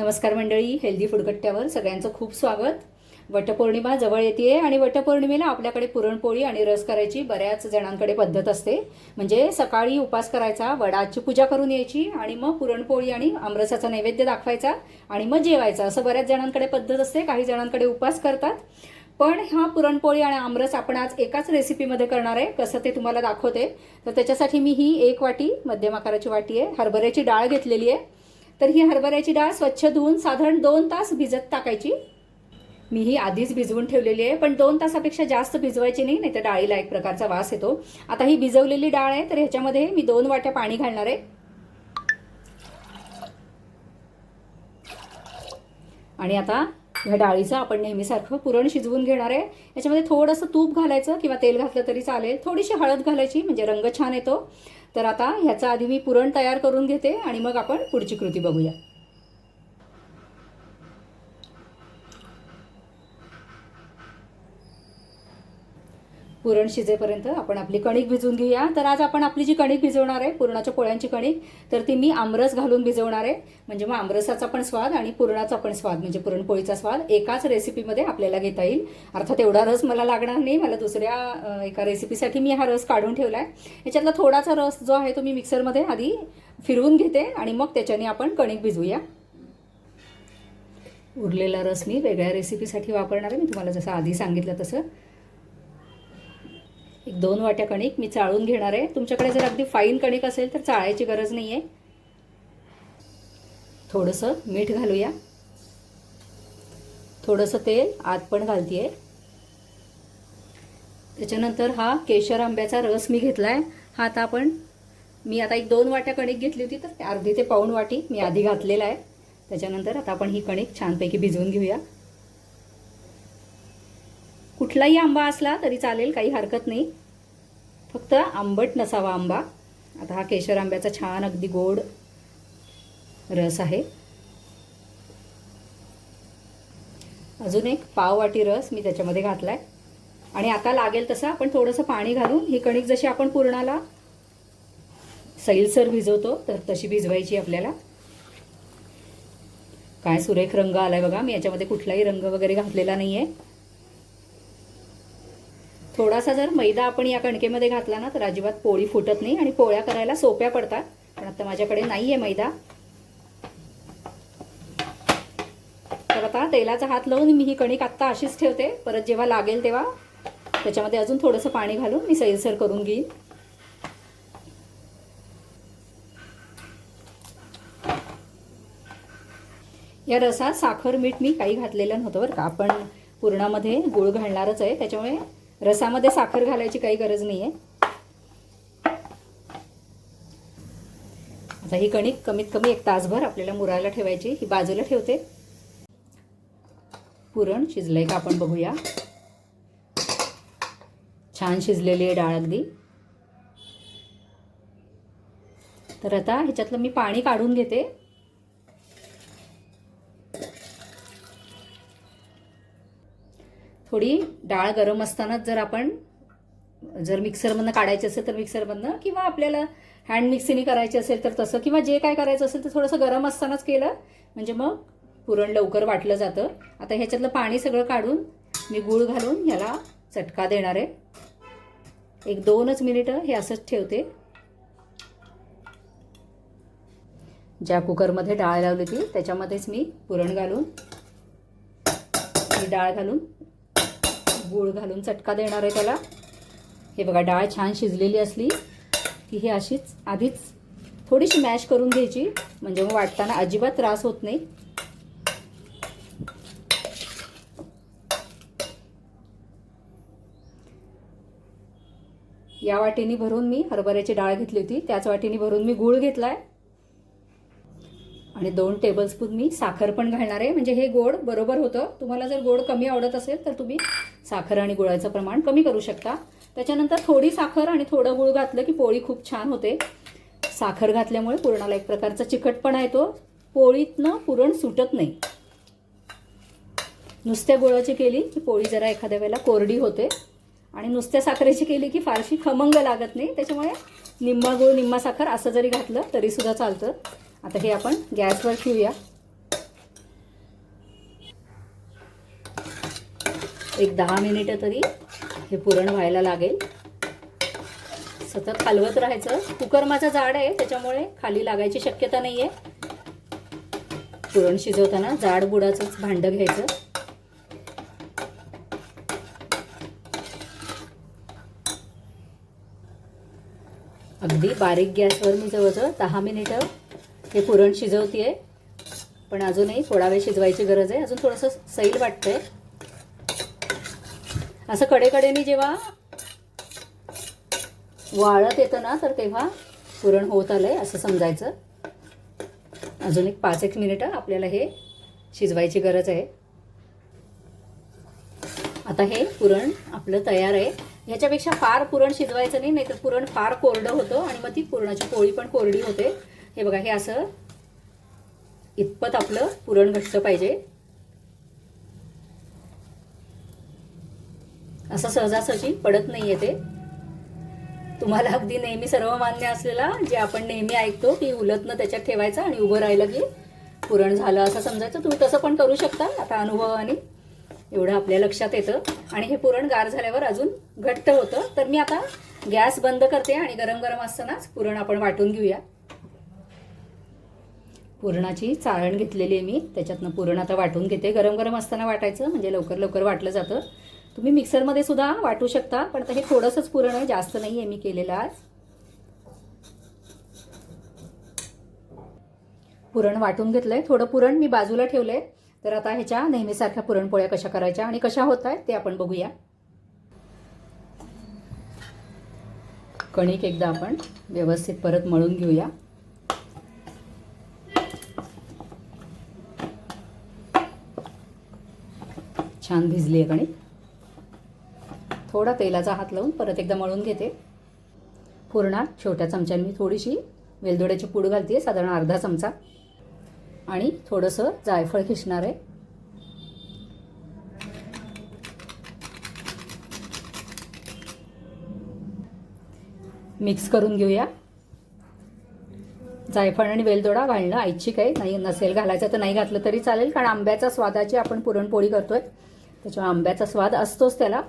नमस्कार मंडळी हेल्दी फुडकट्ट्यावर सगळ्यांचं खूप स्वागत. वटपौर्णिमा जवळ येते आणि वटपौर्णिमेला आपल्याकडे पुरणपोळी आणि रस करायची बऱ्याच जणांकडे पद्धत असते. म्हणजे सकाळी उपास करायचा वडाची पूजा करून यायची आणि मग पुरणपोळी आणि आमरसाचा नैवेद्य दाखवायचा आणि मग जेवायचा. असं बऱ्याच जणांकडे पद्धत असते काही जणांकडे उपास करतात. पण हा पुरणपोळी आणि आमरस आपण आज एकाच रेसिपीमध्ये करणार आहे. कसं ते तुम्हाला दाखवते. तर त्याच्यासाठी मी ही एक वाटी मध्यम आकाराची वाटी आहे. हरभऱ्याची डाळ घेतलेली आहे. तर ही हरभऱ्याची डाळ स्वच्छ धुवून साधारण दोन तास भिजत टाकायची. मी ही आधीच भिजवून ठेवलेली आहे पण दोन तासापेक्षा जास्त भिजवायची नाही नाही तर डाळीला एक प्रकारचा वास येतो. आता ही भिजवलेली डाळ आहे तर ह्याच्यामध्ये मी दोन वाट्या पाणी घालणार आहे. आणि आता ह्या डाळीचं आपण नेहमीसारखं पुरण शिजवून घेणार आहे. याच्यामध्ये थोडंसं तूप घालायचं किंवा तेल घातलं तरी चालेल. थोडीशी हळद घालायची म्हणजे रंग छान येतो. तर आता ह्याचा आधी मी पुरण तयार करून घेते आणि मग आपण पुढची कृती बघूया. पुरण शिजेपर्यंत आपण आपली कणिक भिजवून घेऊया. तर आज आपण आपली जी कणिक भिजवणार आहे पुरणाच्या पोळ्यांची कणिक तर ती मी आमरस घालून भिजवणार आहे. म्हणजे मग आमरसाचा पण स्वाद आणि पुरणाचा पण स्वाद म्हणजे पुरणपोळीचा स्वाद एकाच रेसिपीमध्ये आपल्याला घेता येईल. अर्थात एवढा रस मला लागणार नाही. मला दुसऱ्या एका रेसिपीसाठी मी हा रस काढून ठेवला आहे याच्यातला थोडासा रस जो आहे तो मी मिक्सरमध्ये आधी फिरवून घेते आणि मग त्याच्याने आपण कणिक भिजवूया. उरलेला रस मी वेगळ्या रेसिपीसाठी वापरणार आहे. मी तुम्हाला जसं आधी सांगितलं तसं. एक दोन वाट्या कणिक मी चाळून घेणार आहे. तुमच्याकडे जर अगदी फाईन कणिक असेल तर चाळायची गरज नाही आहे थोडंसं मीठ घालूया. थोडंसं तेल आत पण घालते त्याच्यानंतर हा केशर आंब्याचा रस मी घेतला आहे हा आता आपण मी आता एक दोन वाट्या कणिक घेतली होती तर अर्धी ते पाऊण वाटी मी आधी घातलेला आहे. त्याच्यानंतर आता आपण ही कणिक छानपैकी भिजवून घेऊया. कुठलाही आंबा असला तरी चालेल काही हरकत नाही. फक्त आंबट नसावा आंबा. आता हा केशर आंब्याचा छान अगदी गोड रस आहे. अजून एक पाव वाटी रस मी त्याच्यामध्ये घातला आहे आणि आता लागेल तसं आपण थोडंसं पाणी घालून ही कणिक जशी आपण पूर्णाला सैलसर भिजवतो तर तशी भिजवायची आपल्याला. काय सुरेख रंग आलाय बघा मी याच्यामध्ये कुठलाही रंग वगैरे घातलेला नाही आहे थोडासा जर मैदा आपण या कणकेमध्ये घातला ना तर अजिबात पोळी फुटत नाही आणि पोळ्या करायला सोप्या पडतात. पण आता माझ्याकडे नाही आहे मैदा. तर आता तेलाचा हात लावून मी ही कणिक आत्ता अशीच ठेवते. परत जेव्हा लागेल तेव्हा त्याच्यामध्ये अजून थोडंसं पाणी घालून मी सैलसर करून घेईन. या रसात साखर मीठ मी काही घातलेलं नव्हतं बरं का. आपण पुरणामध्ये गुळ घालणारच आहे. त्याच्यामुळे रसामध्ये साखर घालायची काही गरज नाही आहे आता ही कणिक कमीत कमी एक तासभर आपल्याला मुरायला ठेवायची. ही बाजूला ठेवते. पुरण शिजलंय का आपण बघूया. छान शिजलेली आहे डाळ अगदी. तर आता ह्याच्यातलं मी पाणी काढून घेते. थोडी डाळ गरम असतानाच जर आपण जर मिक्सरमधनं काढायची असेल तर मिक्सरमधनं किंवा आपल्याला हँड मिक्सीने करायची असेल तर तसं किंवा जे काय करायचं असेल तर थोडंसं गरम असतानाच केलं म्हणजे मग पुरण लवकर वाटलं जातं. आता ह्याच्यातलं पाणी सगळं काढून मी गूळ घालून ह्याला चटका देणार आहे. एक दोनच मिनिटं हे असंच ठेवते. ज्या कुकरमध्ये डाळ लावली होती त्याच्यामध्येच मी पुरण घालून ही डाळ घालून गूळ घालून चटका देणार आहे त्याला. हे बघा डाळ छान शिजलेली असली की हे अशीच आधीच थोडीशी मॅश करून घ्यायची. म्हणजे मग वाटताना अजिबात त्रास होत नाही. या वाटेने भरून मी हरभऱ्याची डाळ घेतली होती. त्याच वाटेने भरून मी गूळ घेतलाय. आणि दोन टेबलस्पून मी साखर पण घालणार आहे. म्हणजे हे गोड बरोबर होतं. तुम्हाला जर गोड कमी आवडत असेल तर तुम्ही साखर आणि गुळाचं प्रमाण कमी करू शकता. त्याच्यानंतर थोडी साखर आणि थोडं गुळ घातलं की पोळी खूप छान होते. साखर घातल्यामुळे पुरणाला एक प्रकारचा चिकटपणा येतो. पोळीतनं पुरण सुटत नाही. नुसत्या गुळाची केली की पोळी जरा एखाद्या वेळेला कोरडी होते. आणि नुसत्या साखरेची केली की फारशी खमंग लागत नाही. त्याच्यामुळे निम्मा गुळ निम्मा साखर असं जरी घातलं तरीसुद्धा चालतं. आता हे आपण गॅसवर ठेवूया. एक दहा मिनिटं तरी हे पुरण व्हायला लागेल. सतत हलवत राहायचं. कुकर माझा जाड आहे त्याच्यामुळे खाली लागायची शक्यता नाही आहे पुरण शिजवताना जाड बुडाचंच भांड घ्यायचं. अगदी बारीक गॅसवर मी जवळजवळ दहा मिनिटं हे पुरण शिजवते पण अजूनही थोडा वेळ शिजवायची गरज आहे. अजून थोडंसं सैल वाटतंय. असं कडेकडेने जेव्हा वाळत येतं ना तर तेव्हा पुरण होत आलंय असं समजायचं. अजून एक पाच एक मिनिटं आपल्याला हे शिजवायची गरज आहे. आता हे पुरण आपलं तयार आहे. ह्याच्यापेक्षा फार पुरण शिजवायचं नाही नाहीतर पुरण फार कोरडं होतं आणि मग ती पुरणाची पोळी पण कोरडी होते. हे बघा हे असं इतपत आपलं पुरण घट्ट पाहिजे. असं सहजासहजी पडत नाहीये ते. तुम्हाला अगदी नेहमी सर्व मान्य असलेला जे आपण नेहमी ऐकतो की उलटनं त्याच्यात ठेवायचं आणि उभं राहिलं की पुरण झालं असं समजायचं तुम्ही तसं पण करू शकता आता अनुभवाने एवढं आपल्या लक्षात येतं. आणि हे पुरण गार झाल्यावर अजून घट्ट होतं. तर मी आता गॅस बंद करते आणि गरम गरम असतानाच पुरण आपण वाटून घेऊया. पुरणाची चाळण घेतलेली आहे मी. त्याच्यातनं पुरण आता वाटून घेते. गरम गरम असताना वाटायचं म्हणजे लवकर लवकर वाटलं जातं. तुम्ही मिक्सरमध्ये सुद्धा वाटू शकता पण आता हे थोडंसंच पुरण आहे जास्त नाही आहे मी केलेलं आज. पुरण वाटून घेतलं आहे थोडं पुरण मी बाजूला ठेवलं आहे तर आता ह्याच्या नेहमीसारख्या पुरणपोळ्या कशा करायच्या आणि कशा होत आहेत ते आपण बघूया. कणिक एकदा आपण व्यवस्थित परत मळून घेऊया. छान भिजली आहे कणिक थोडा तेलाचा हात लावून परत एकदा मळून घेते. पुरणात छोट्या चमच्याने मी थोडीशी. वेलदोड्याची पूड घालते साधारण अर्धा चमचा. आणि थोडंसं जायफळ खिसणार आहे. मिक्स करून घेऊया. जायफळ आणि वेलदोडा घालणं ऐच्छिक आहे. नाही नसेल घालायचं तर नाही घातलं तरी चालेल कारण आंब्याच्या स्वादाची आपण पुरणपोळी करतोय. त्याच्या आंब्याचा स्वाद असतोच त्याला.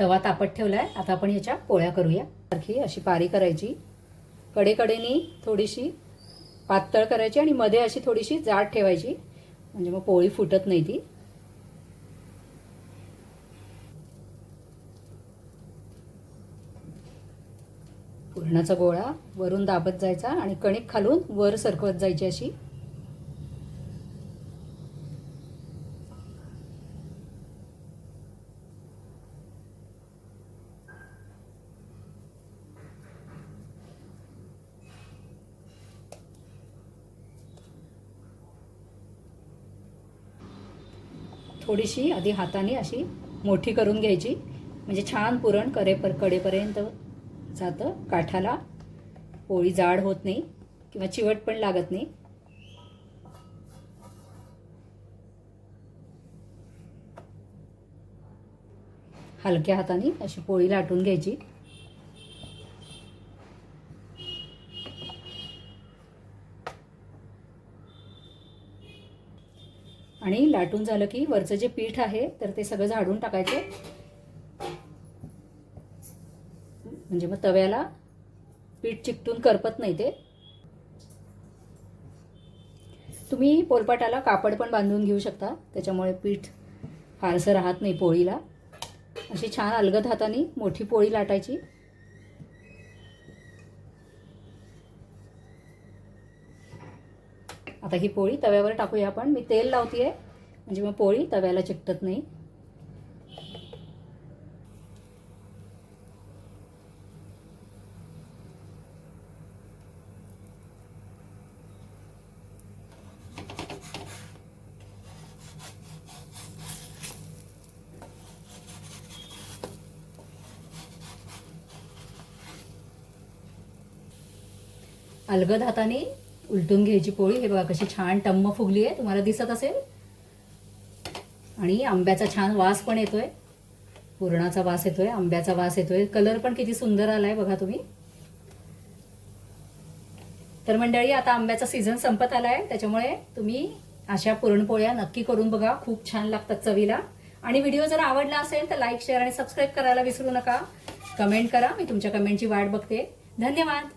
तवा तापत ठेवलाय. आता आपण ह्याच्या पोळ्या करूया. सारखी अशी पारी करायची. कडेकडेनी थोडीशी पातळ करायची आणि मध्ये अशी थोडीशी जाड ठेवायची. म्हणजे मग पोळी फुटत नाही ती. पुरणाचा गोळा वरून दाबत जायचा आणि कणिक खालून वर सरकवत जायची अशी. थोडीशी आधी हाताने अशी मोठी करून घ्यायची म्हणजे छान पुरण करेपर कडेपर्यंत जातं. काठाला पोळी जाड होत नाही किंवा चिवट पण लागत नाही. हलक्या हाताने अशी पोळी लाटून घ्यायची. आणि लाटून झालं की वरचं जे पीठ आहे तर ते सगळं झाडून टाकायचं. म्हणजे मग तव्याला पीठ चिकटून करपत नाही ते. तुम्ही पोलपाटाला कापड पण बांधून घेऊ शकता. त्याच्यामुळे पीठ फारसं राहत नाही पोळीला. अशी छान अलगद हाताने मोठी पोळी लाटायची. आता ही पोळी तव्यावर टाकूया आपण. मी तेल लावते आहे म्हणजे मग पोळी तव्याला चिकटत नाही. अलगद हाताने उलटून घ्यायची पोळी. हे बघा कशी छान टम्म फुगली आहे. तुम्हाला दिसत असेल? आणि आंब्याचा छान वास पण येतोय. पुरणाचा वास येतोय आंब्याचा वास येतोय. कलर पण किती सुंदर आलाय बघा तुम्ही. तर मंडळी आता आंब्याचा सीझन संपत आलाय. त्याच्यामुळे तुम्ही अशा पुरणपोळ्या नक्की करून बघा. खूप छान लागतात चवीला. आणि व्हिडिओ जर आवडला असेल तर लाईक शेअर आणि सबस्क्राईब करायला विसरू नका. कमेंट करा. मी तुमच्या कमेंटची वाट बघते. धन्यवाद.